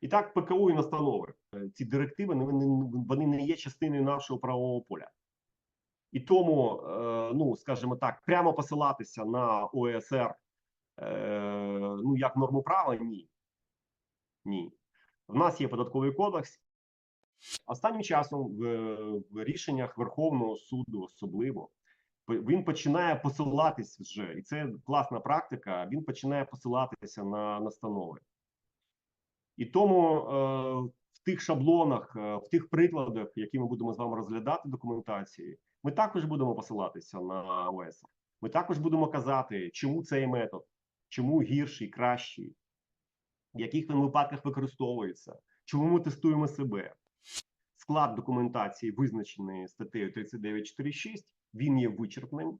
І так, ПКУ і настанови. Е, Ці директиви вони, не- є частиною нашого правового поля. І тому, е, ну скажімо так, прямо посилатися на ОСР е, ну як норму права, ні. Ні. В нас є податковий кодекс. Останнім часом в, рішеннях Верховного суду особливо він починає посилатись вже, і це класна практика. Він починає посилатися на настанови. І тому е, в тих шаблонах, е, в тих прикладах, які ми будемо з вами розглядати документації, ми також будемо посилатися на ОС. Ми також будемо казати, чому цей метод, чому гірший, кращий, в яких він випадках використовується, чому ми тестуємо себе. Склад документації, визначений статтею 3946, він є вичерпним.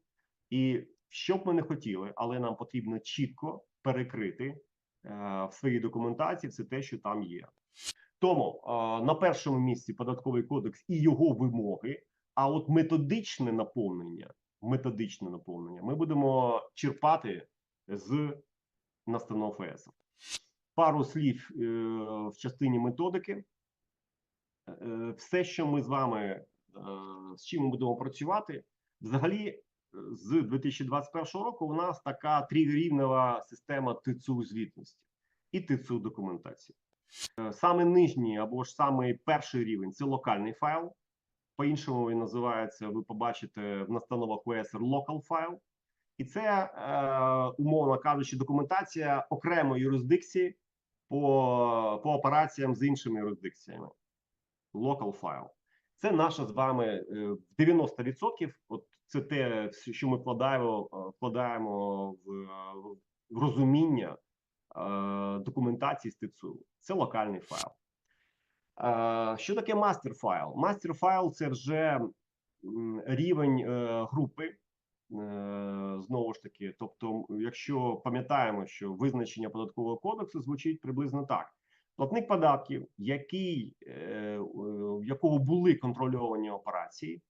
І що б ми не хотіли, але нам потрібно чітко перекрити в своїй документації все те, що там є. Тому е, на першому місці податковий кодекс і його вимоги. А от методичне наповнення, методичне наповнення, ми будемо черпати з настанов ФС. Пару слів е, в частині методики. Е, все, що ми з вами е, з чим ми будемо працювати, взагалі е, з 2021 року у нас така трирівнева система ТЦУ звітності і ТЦУ документації. Е, Саме нижній або ж саме перший рівень це локальний файл. По-іншому він називається, ви побачите в настановах ОСР local файл. І це, е, умовно кажучи, документація окремої юрисдикції по, по операціям з іншими юрисдикціями. Local файл. Це наша з вами е, в 90%. От це те, що ми вкладаємо, е, вкладаємо в, е, в розуміння е, документації з ТЦУ. Це локальний файл. Е, Що таке мастер файл? Мастер файл це вже рівень е, групи. Е, Знову ж таки, тобто, якщо пам'ятаємо, що визначення податкового кодексу звучить приблизно так: платник податків, який, е, в якого були контрольовані операції,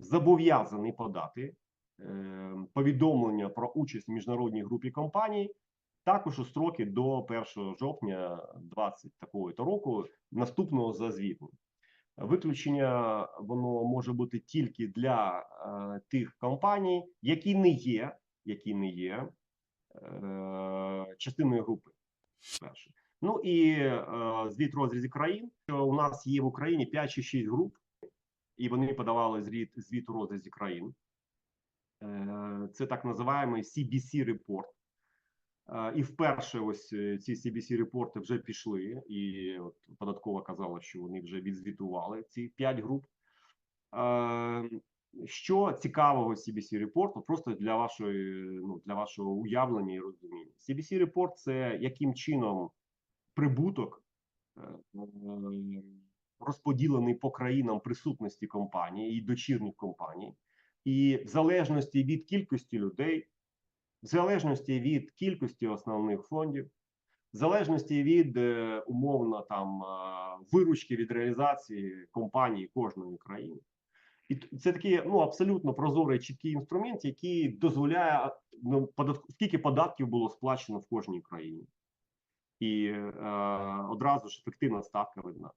зобов'язаний подати е, повідомлення про участь в міжнародній групі компаній також у строки до 1 жовтня 20 такого то року наступного за звітом. Виключення воно може бути тільки для е, тих компаній, які не є, які не є е, частиною групи. Перше. Ну і е, звіт розрізі країн, що у нас є в Україні 5 чи 6 груп, і вони подавали звіт, звіт у розрізі країн. Е, це так називаємо CBC репорт. Е, І вперше ось е, ці CBC репорти вже пішли, і от податкова казала, що вони вже відзвітували ці 5 груп. Що цікавого CBC репорту, просто для вашої ну для вашого уявлення і розуміння. CBC репорт це яким чином прибуток розподілений по країнам присутності компанії і дочірніх компаній, і в залежності від кількості людей в залежності від кількості основних фондів, в залежності від е, умовно там е, виручки від реалізації компанії кожної країни. І це такий ну абсолютно прозорий чіткий інструмент, який дозволяє ну, податк... скільки податків було сплачено в кожній країні, і е, одразу ж ефективна ставка видна.